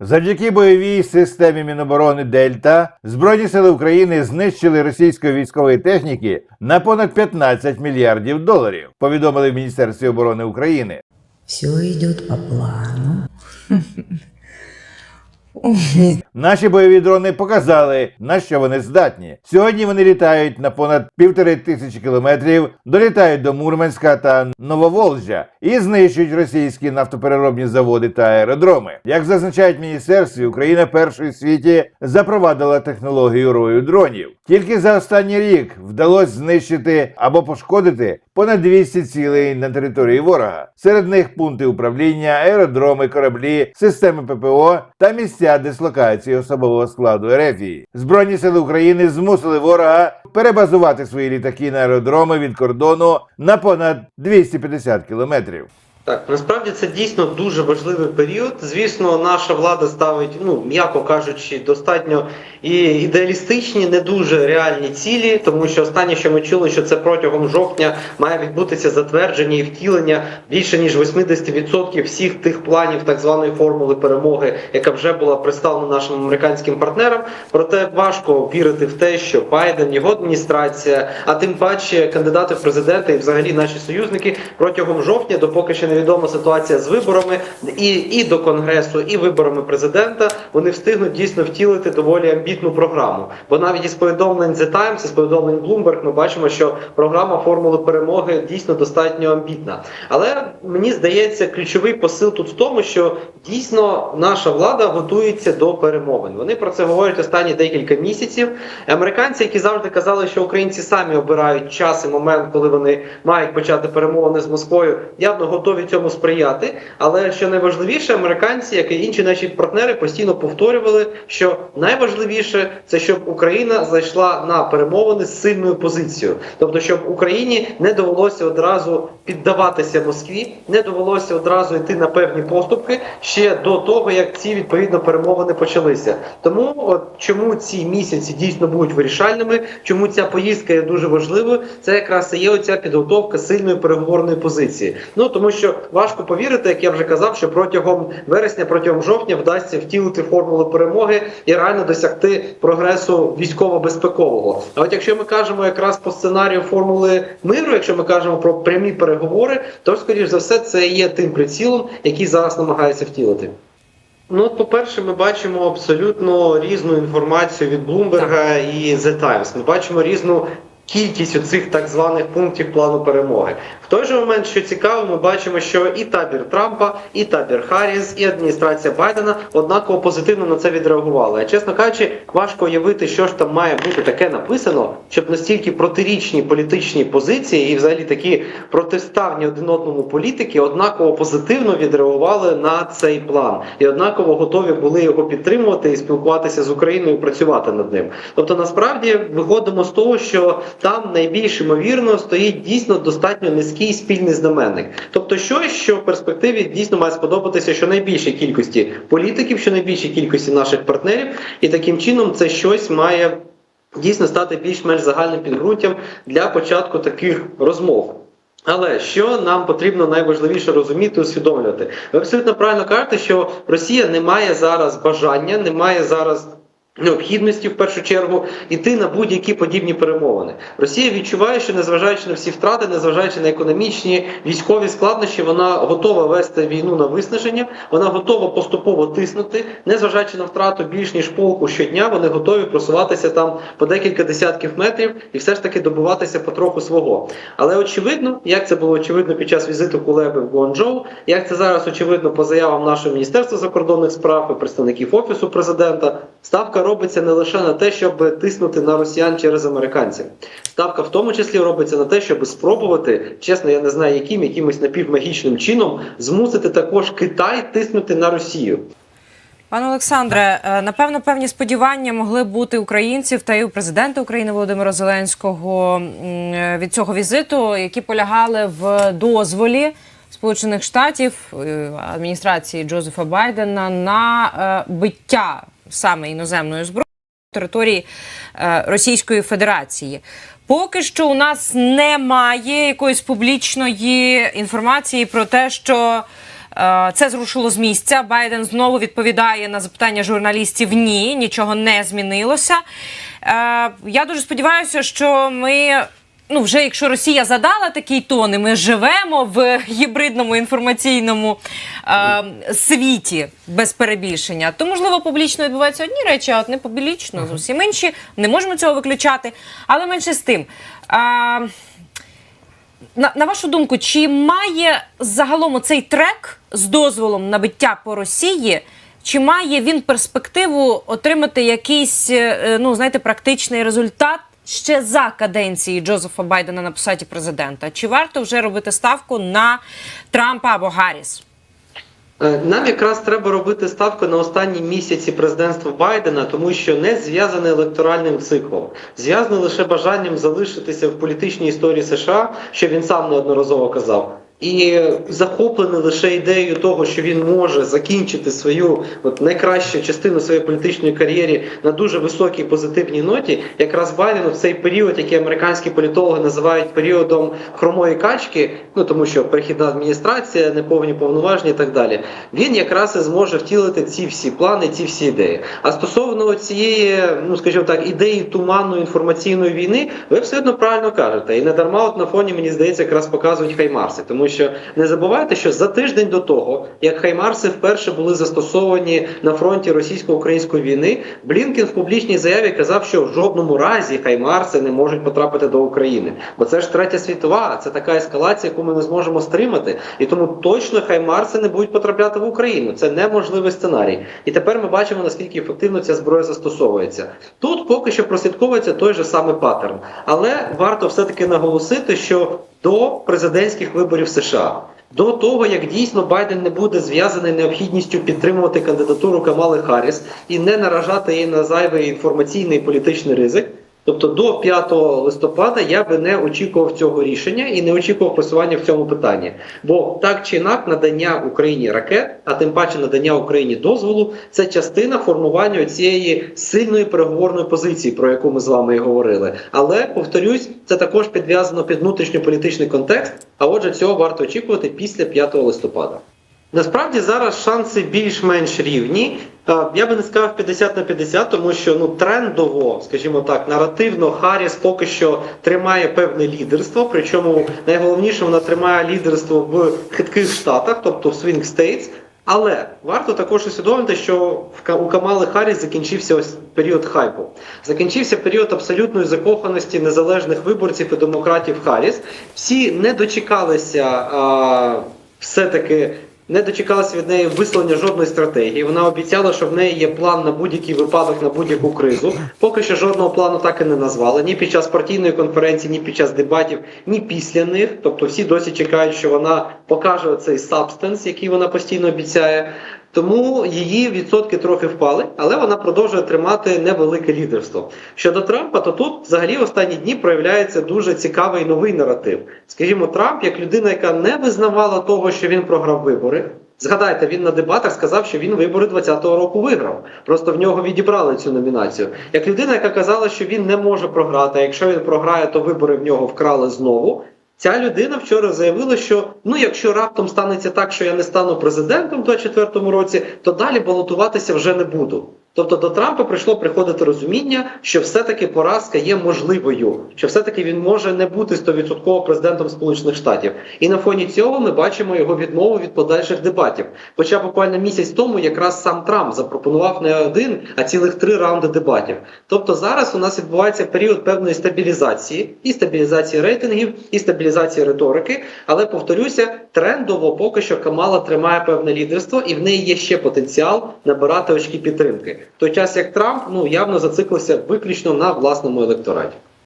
Завдяки бойовій системі Міноборони Дельта Збройні сили України знищили російської військової техніки на понад 15 мільярдів доларів. Повідомили в Міністерстві оборони України. Все йде по плану. Наші бойові дрони показали, на що вони здатні. Сьогодні вони літають на понад півтори тисячі кілометрів, долітають до Мурманська та Нововолжя і знищують російські нафтопереробні заводи та аеродроми. Як зазначають міністерстві, Україна першою в світі запровадила технологію рою дронів. Тільки за останній рік вдалося знищити або пошкодити понад 200 цілей на території ворога. Серед них пункти управління, аеродроми, кораблі, системи ППО та місця дислокації особового складу Ерефії. Збройні сили України змусили ворога перебазувати свої літаки на аеродроми від кордону на понад 250 кілометрів. Так, насправді це дійсно дуже важливий період. Звісно, наша влада ставить, ну м'яко кажучи, достатньо і ідеалістичні, не дуже реальні цілі, тому що останнє, що ми чули, що це протягом жовтня має відбутися затвердження і втілення більше ніж 80% всіх тих планів так званої формули перемоги, яка вже була представлена нашим американським партнерам. Проте важко вірити в те, що Байден, його адміністрація, а тим паче кандидати в президенти і взагалі наші союзники протягом жовтня, допоки ще невідома ситуація з виборами і, і до конгресу, і виборами президента, вони встигнуть дійсно втілити доволі амбітну програму. Бо навіть із повідомлень The Times, із повідомлень Bloomberg, ми бачимо, що програма формули перемоги дійсно достатньо амбітна. Але мені здається, ключовий посил тут в тому, що дійсно наша влада готується до перемовин. Вони про це говорять останні декілька місяців. Американці, які завжди казали, що українці самі обирають час і момент, коли вони мають почати перемовини з Москвою, явно готові цьому сприяти. Але що найважливіше, американці, як і інші наші партнери, постійно повторювали, що найважливіше це щоб Україна зайшла на перемовини з сильною позицією, тобто, щоб Україні не довелося одразу піддаватися Москві, не довелося одразу йти на певні поступки ще до того, як ці відповідно перемовини почалися. Тому от чому ці місяці дійсно будуть вирішальними, чому ця поїздка є дуже важливою, це якраз і є оця підготовка сильної переговорної позиції. Ну тому що важко повірити, як я вже казав, що протягом вересня, протягом жовтня вдасться втілити формулу перемоги і реально досягти прогресу військово-безпекового. А от якщо ми кажемо якраз по сценарію формули миру, якщо ми кажемо про прямі переговори, то скоріш за все це є тим прицілом, який зараз намагається втілити. Ну, от, по-перше, ми бачимо абсолютно різну інформацію від Блумберга і The Times. Ми бачимо різну кількість оцих так званих пунктів плану перемоги. Той же момент, що цікаво, ми бачимо, що і табір Трампа, і табір Харріс, і адміністрація Байдена однаково позитивно на це відреагували. А чесно кажучи, важко уявити, що ж там має бути таке написано, щоб настільки протирічні політичні позиції і взагалі такі протиставні один одному політики однаково позитивно відреагували на цей план і однаково готові були його підтримувати і спілкуватися з Україною, працювати над ним. Тобто, насправді виходимо з того, що там найбільш ймовірно стоїть дійсно достатньо низький спільний знаменник. Тобто, щось, що в перспективі дійсно має сподобатися щонайбільшій кількості політиків, щонайбільшій кількості наших партнерів, і таким чином це щось має дійсно стати більш-менш загальним підґрунтям для початку таких розмов. Але що нам потрібно найважливіше розуміти, усвідомлювати? Ви абсолютно правильно кажете, що Росія не має зараз бажання, не має зараз. Необхідності в першу чергу іти на будь-які подібні перемовини. Росія відчуває, що незважаючи на всі втрати, незважаючи на економічні військові складнощі, вона готова вести війну на виснаження, вона готова поступово тиснути, незважаючи на втрату більш ніж полку щодня, вони готові просуватися там по декілька десятків метрів і все ж таки добуватися потроху свого. Але очевидно, як це було очевидно під час візиту Кулеби в Гуанчжоу, як це зараз очевидно по заявам нашого міністерства закордонних справ і представників офісу президента, ставка робиться не лише на те, щоб тиснути на росіян через американців. Ставка в тому числі робиться на те, щоб спробувати, чесно, я не знаю, яким якимось напівмагічним чином змусити також Китай тиснути на Росію. Пане Олександре, е, напевно, певні сподівання могли бути українців та й у президента України Володимира Зеленського е, від цього візиту, які полягали в дозволі Сполучених Штатів е, адміністрації Джозефа Байдена на биття саме іноземною зброєю території е, Російської Федерації. Поки що у нас немає якоїсь публічної інформації про те, що Е, Це зрушило з місця. Байден знову відповідає на запитання журналістів. Ні, нічого не змінилося. Е, Я дуже сподіваюся, що ми. Ну, вже якщо Росія задала такий тон, і ми живемо в гібридному інформаційному е, світі без перебільшення, то можливо публічно відбуваються одні речі, а от не публічно зовсім інші. Не можемо цього виключати. Але менше з тим. Е, на, на вашу думку, чи має загалом цей трек з дозволом на биття по Росії? Чи має він перспективу отримати якийсь е, ну знаєте практичний результат ще за каденції Джозефа Байдена на посаді президента? Чи варто вже робити ставку на Трампа або Гарріс? Е, Нам якраз треба робити ставку на останні місяці президентства Байдена, тому що не зв'язане електоральним циклом, зв'язане лише бажанням залишитися в політичній історії США, що він сам неодноразово казав. І захоплений лише ідеєю того, що він може закінчити свою от найкращу частину своєї політичної кар'єри на дуже високій позитивній ноті, якраз Байден в цей період, який американські політологи називають періодом хромої качки, ну тому що перехідна адміністрація, неповні повноваження і так далі. Він якраз і зможе втілити ці всі плани, ці всі ідеї. А стосовно цієї, ну скажімо так, ідеї туманної інформаційної війни, ви абсолютно правильно кажете. І не дарма от на фоні мені здається, якраз показують хаймарси, тому що не забувайте, що за тиждень до того, як хаймарси вперше були застосовані на фронті російсько-української війни, Блінкен в публічній заяві казав, що в жодному разі хаймарси не можуть потрапити до України, бо це ж третя світова, це така ескалація, яку ми не зможемо стримати, і тому точно хаймарси не будуть потрапляти в Україну. Це неможливий сценарій. І тепер ми бачимо наскільки ефективно ця зброя застосовується. Тут поки що прослідковується той же самий паттерн, але варто все таки наголосити, що до президентських виборів США. До того як дійсно Байден не буде зв'язаний необхідністю підтримувати кандидатуру Камали Харріс і не наражати її на зайвий інформаційний і політичний ризик. Тобто до 5 листопада я би не очікував цього рішення і не очікував просування в цьому питанні. Бо так чи інак надання Україні ракет, а тим паче надання Україні дозволу, це частина формування цієї сильної переговорної позиції, про яку ми з вами і говорили. Але повторюсь, це також підв'язано під внутрішньополітичний контекст. А отже, цього варто очікувати після 5 листопада. Насправді зараз шанси більш-менш рівні. Е, Я би не сказав 50 на 50, тому що ну трендово, скажімо так, наративно Харріс поки що тримає певне лідерство. Причому найголовніше вона тримає лідерство в хитких штатах, тобто в Swing States. Але варто також усвідомити, що у Камали Харріс закінчився ось період хайпу. Закінчився період абсолютної закоханості незалежних виборців і демократів Харріс. Всі не дочекалися все-таки не дочекалася від неї висловлення жодної стратегії. Вона обіцяла, що в неї є план на будь-який випадок, на будь-яку кризу. Поки що жодного плану так і не назвали ні під час партійної конференції, ні під час дебатів, ні після них. Тобто всі досі чекають, що вона покаже цей сабстенс, який вона постійно обіцяє. Тому її відсотки трохи впали, але вона продовжує тримати невелике лідерство. Щодо Трампа, то тут взагалі в останні дні проявляється дуже цікавий новий наратив. Скажімо, Трамп, як людина, яка не визнавала того, що він програв вибори. Згадайте, він на дебатах сказав, що він вибори 20-го року виграв. Просто в нього відібрали цю номінацію. Як людина, яка казала, що він не може програти, а якщо він програє, то вибори в нього вкрали знову. Ця людина вчора заявила, що ну якщо раптом станеться так, що я не стану президентом в 24-му році, то далі балотуватися вже не буду. Тобто до Трампа прийшло приходити розуміння, що все-таки поразка є можливою, що все-таки він може не бути 100% президентом Сполучених Штатів. І на фоні цього ми бачимо його відмову від подальших дебатів. Хоча буквально місяць тому якраз сам Трамп запропонував не один, а цілих три раунди дебатів. Тобто зараз у нас відбувається період певної стабілізації, і стабілізації рейтингів, і стабілізації риторики. Але повторюся, трендово поки що Камала тримає певне лідерство, і в неї є ще потенціал набирати очки підтримки. В той час як Трамп ну явно зациклився виключно на власному електораті.